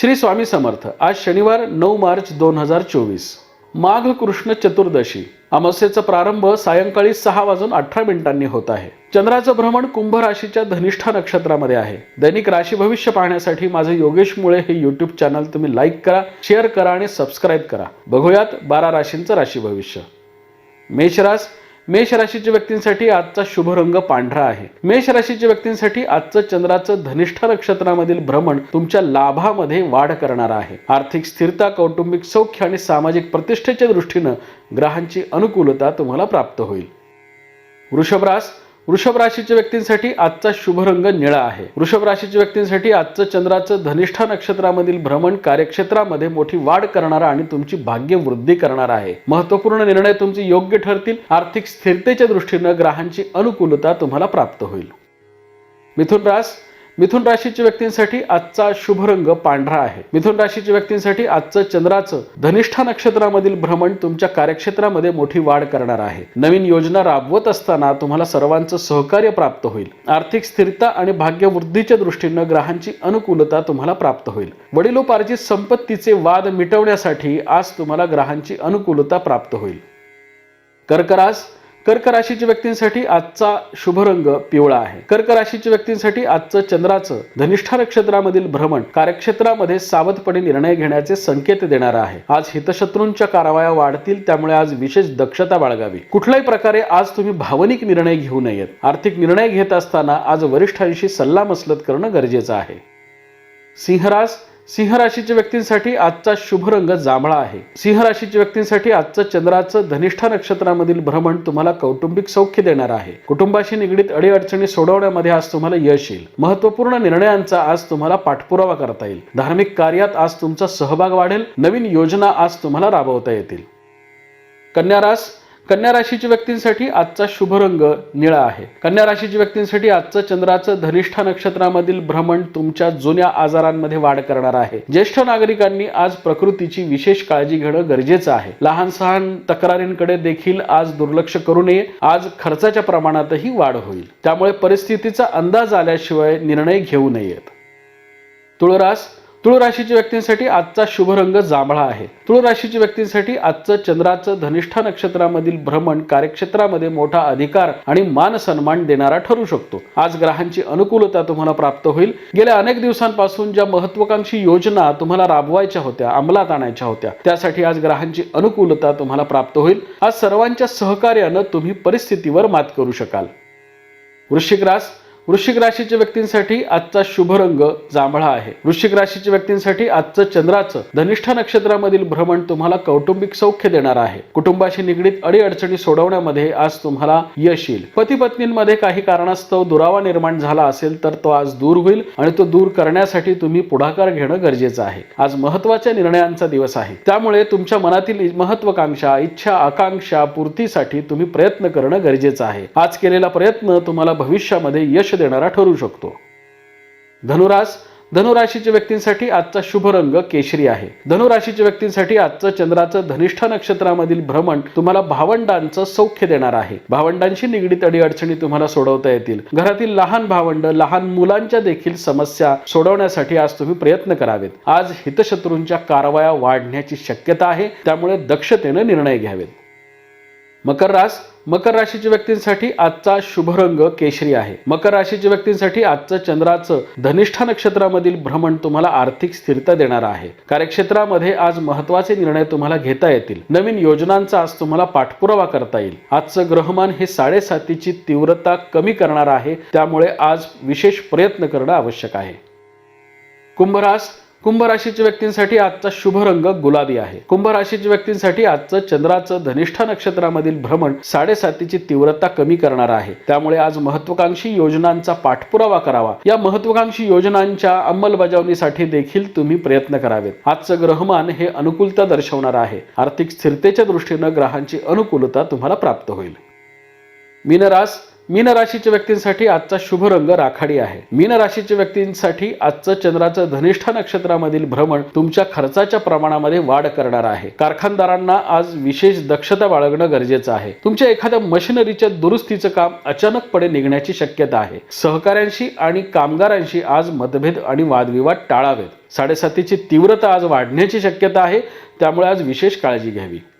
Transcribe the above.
श्री स्वामी समर्थ आज शनिवार नऊ मार्च दोन हजार चोवीस. माघ कृष्ण चतुर्दशी अमावस्येचा प्रारंभ सायंकाळी सहा वाजून अठरा मिनिटांनी होत आहे. चंद्राचं भ्रमण कुंभ राशीच्या धनिष्ठा नक्षत्रामध्ये आहे. दैनिक राशी भविष्य पाहण्यासाठी माझं योगेश मुळे हे युट्यूब चॅनल तुम्ही लाईक करा शेअर करा आणि सबस्क्राईब करा. बघूयात बारा राशींचं राशी भविष्य. मेषरास मेष राशीच्या व्यक्तींसाठी आजचा शुभ रंग पांढरा आहे. मेष राशीच्या व्यक्तींसाठी आजचं चंद्राचं धनिष्ठ नक्षत्रामधील भ्रमण तुमच्या लाभामध्ये वाढ करणार आहे. आर्थिक स्थिरता कौटुंबिक सौख्य आणि सामाजिक प्रतिष्ठेच्या दृष्टीनं ग्रहांची अनुकूलता तुम्हाला प्राप्त होईल. वृषभरास वृषभ राशीच्या व्यक्तींसाठी आजचा शुभ रंग निळा आहे. वृषभ राशीच्या व्यक्तींसाठी आजचं चंद्राचं धनिष्ठा नक्षत्रामधील भ्रमण कार्यक्षेत्रामध्ये मोठी वाढ करणारा आणि तुमची भाग्य वृद्धी करणार आहे. महत्त्वपूर्ण निर्णय तुमचे योग्य ठरतील. आर्थिक स्थिरतेच्या दृष्टीनं ग्रहांची अनुकूलता तुम्हाला प्राप्त होईल. मिथुन रास मिथुन राशीच्या व्यक्तींसाठी आजचा शुभ रंग पांढरा आहे. मिथुन राशीच्या व्यक्तींसाठी आजचं चंद्राचं धनिष्ठा नक्षत्रामधील भ्रमण तुमच्या कार्यक्षेत्रामध्ये मोठी वाढ करणार आहे. नवीन योजना राबवत असताना तुम्हाला सर्वांचं सहकार्य प्राप्त होईल. आर्थिक स्थिरता आणि भाग्यवृद्धीच्या दृष्टीनं ग्रहांची अनुकूलता तुम्हाला प्राप्त होईल. वडिलोपार्जित संपत्तीचे वाद मिटवण्यासाठी आज तुम्हाला ग्रहांची अनुकूलता प्राप्त होईल. कर्करास कर्क राशीच्या व्यक्तींसाठी आजचा शुभ रंग पिवळा आहे. कर्क राशीच्या व्यक्तींसाठी आजचं चंद्राचं धनिष्ठा नक्षत्रामधील भ्रमण कार्यक्षेत्रामध्ये सावधपणे निर्णय घेण्याचे संकेत देणार आहे. आज हितशत्रूंच्या कारवाया वाढतील त्यामुळे आज विशेष दक्षता बाळगावी. कुठल्याही प्रकारे आज तुम्ही भावनिक निर्णय घेऊ नयेत. आर्थिक निर्णय घेत असताना आज वरिष्ठांशी सल्लामसलत करणं गरजेचं आहे. सिंहरास सिंह राशीच्या व्यक्तींसाठी आजचा शुभ रंग जांभळा आहे. सिंह राशीच्या व्यक्तींसाठी आजचं चंद्राचं धनिष्ठा नक्षत्रामधील भ्रमण तुम्हाला कौटुंबिक सौख्य देणार आहे. कुटुंबाशी निगडीत अडीअडचणी सोडवण्यामध्ये आज तुम्हाला यश येईल. महत्त्वपूर्ण निर्णयांचा आज तुम्हाला पाठपुरावा करता येईल. धार्मिक कार्यात आज तुमचा सहभाग वाढेल. नवीन योजना आज तुम्हाला राबवता येतील. कन्यारास कन्या राशीच्या व्यक्तींसाठी आजचा शुभ रंग निळा आहे. कन्या राशीच्या व्यक्तींसाठी आजचं चंद्राचं धनिष्ठा नक्षत्रामधील भ्रमण तुमच्या जुन्या आजारांमध्ये वाढ करणार आहे. ज्येष्ठ नागरिकांनी आज प्रकृतीची विशेष काळजी घेणं गरजेचं आहे. लहान सहान तक्रारींकडे देखील आज दुर्लक्ष करू नये. आज खर्चाच्या प्रमाणातही वाढ होईल. त्यामुळे परिस्थितीचा अंदाज आल्याशिवाय निर्णय घेऊ नयेत. तुळरास तुळ राशीच्या व्यक्तींसाठी आजचा शुभ रंग जांभळा आहे. तुळ राशीच्या व्यक्तींसाठी आजचं चंद्राचं धनिष्ठा नक्षत्रामधील भ्रमण कार्यक्षेत्रामध्ये मोठा अधिकार आणि मान सन्मान देणारा ठरू शकतो. आज ग्रहांची अनुकूलता तुम्हाला प्राप्त होईल. गेल्या अनेक दिवसांपासून ज्या महत्वाकांक्षी योजना तुम्हाला राबवायच्या होत्या अंमलात आणायच्या होत्या त्यासाठी आज ग्रहांची अनुकूलता तुम्हाला प्राप्त होईल. आज सर्वांच्या सहकार्यानं तुम्ही परिस्थितीवर मात करू शकाल. वृश्चिक रास वृश्चिक राशीच्या व्यक्तींसाठी आजचा शुभ रंग जांभळा आहे. वृश्चिक राशीच्या व्यक्तींसाठी आजचं चंद्राचं धनिष्ठा नक्षत्रामधील भ्रमण तुम्हाला कौटुंबिक सौख्य देणार आहे. कुटुंबाशी निगडीत अडीअडचणी सोडवण्यामध्ये आज तुम्हाला यश येईल. पती पत्नींमध्ये काही कारणास्तव दुरावा निर्माण झाला असेल तर तो आज दूर होईल आणि तो दूर करण्यासाठी तुम्ही पुढाकार घेणं गरजेचं आहे. आज महत्त्वाच्या निर्णयांचा दिवस आहे. त्यामुळे तुमच्या मनातील महत्वाकांक्षा इच्छा आकांक्षा पूर्तीसाठी तुम्ही प्रयत्न करणं गरजेचं आहे. आज केलेला प्रयत्न तुम्हाला भविष्यामध्ये यश देणारा ठरू शकतो. धनुरास धनुराशीच्या व्यक्तींसाठी आजचा शुभ रंग केशरी आहे. धनुराशीच्या व्यक्तींसाठी आजचं चंद्राचं धनिष्ठा नक्षत्रामधील भ्रमण तुम्हाला भावंडांचं सौख्य देणार आहे. भावंडांशी निगडीत अडीअडचणी तुम्हाला सोडवता येतील. घरातील लहान भावंड लहान मुलांच्या देखील समस्या सोडवण्यासाठी आज तुम्ही प्रयत्न करावेत. आज हितशत्रूंच्या कारवाया वाढण्याची शक्यता आहे त्यामुळे दक्षतेनं निर्णय घ्यावेत. मकर रास मकर राशीच्या व्यक्तींसाठी आजचा शुभ रंग केशरी आहे. मकर राशीच्या व्यक्तींसाठी आजचं चंद्राचं धनिष्ठा नक्षत्रामधील भ्रमण तुम्हाला आर्थिक स्थिरता देणार आहे. कार्यक्षेत्रामध्ये आज महत्त्वाचे निर्णय तुम्हाला घेता येतील. नवीन योजनांचा आज तुम्हाला पाठपुरावा करता येईल. आजचं ग्रहमान हे साडेसातीची तीव्रता कमी करणार आहे. त्यामुळे आज विशेष प्रयत्न करणं आवश्यक आहे. कुंभरास कुंभ राशीच्या व्यक्तींसाठी आजचा शुभ रंग गुलाबी आहे. कुंभ राशीच्या व्यक्तींसाठी आजचं चंद्राचं धनिष्ठा नक्षत्रामधील भ्रमण साडेसातीची तीव्रता कमी करणार आहे. त्यामुळे आज महत्वाकांक्षी योजनांचा पाठपुरावा करावा. या महत्वाकांक्षी योजनांच्या अंमलबजावणीसाठी देखील तुम्ही प्रयत्न करावेत. आजचं ग्रहमान हे अनुकूलता दर्शवणार आहे. आर्थिक स्थिरतेच्या दृष्टीनं ग्रहांची अनुकूलता तुम्हाला प्राप्त होईल. मीनरास मीन राशीच्या व्यक्तींसाठी आजचा शुभ रंग राखाडी आहे. मीन राशीच्या व्यक्तींसाठी आजचं चंद्राचं धनिष्ठा नक्षत्रामधील भ्रमण तुमच्या खर्चाच्या प्रमाणामध्ये वाढ करणार आहे. कारखानदारांना आज विशेष दक्षता बाळगणं गरजेचं आहे. तुमच्या एखाद्या मशिनरीच्या दुरुस्तीचं काम अचानकपणे निघण्याची शक्यता आहे. सहकाऱ्यांशी आणि कामगारांशी आज मतभेद आणि वादविवाद टाळावेत. साडेसातीची तीव्रता आज वाढण्याची शक्यता आहे. त्यामुळे आज विशेष काळजी घ्यावी.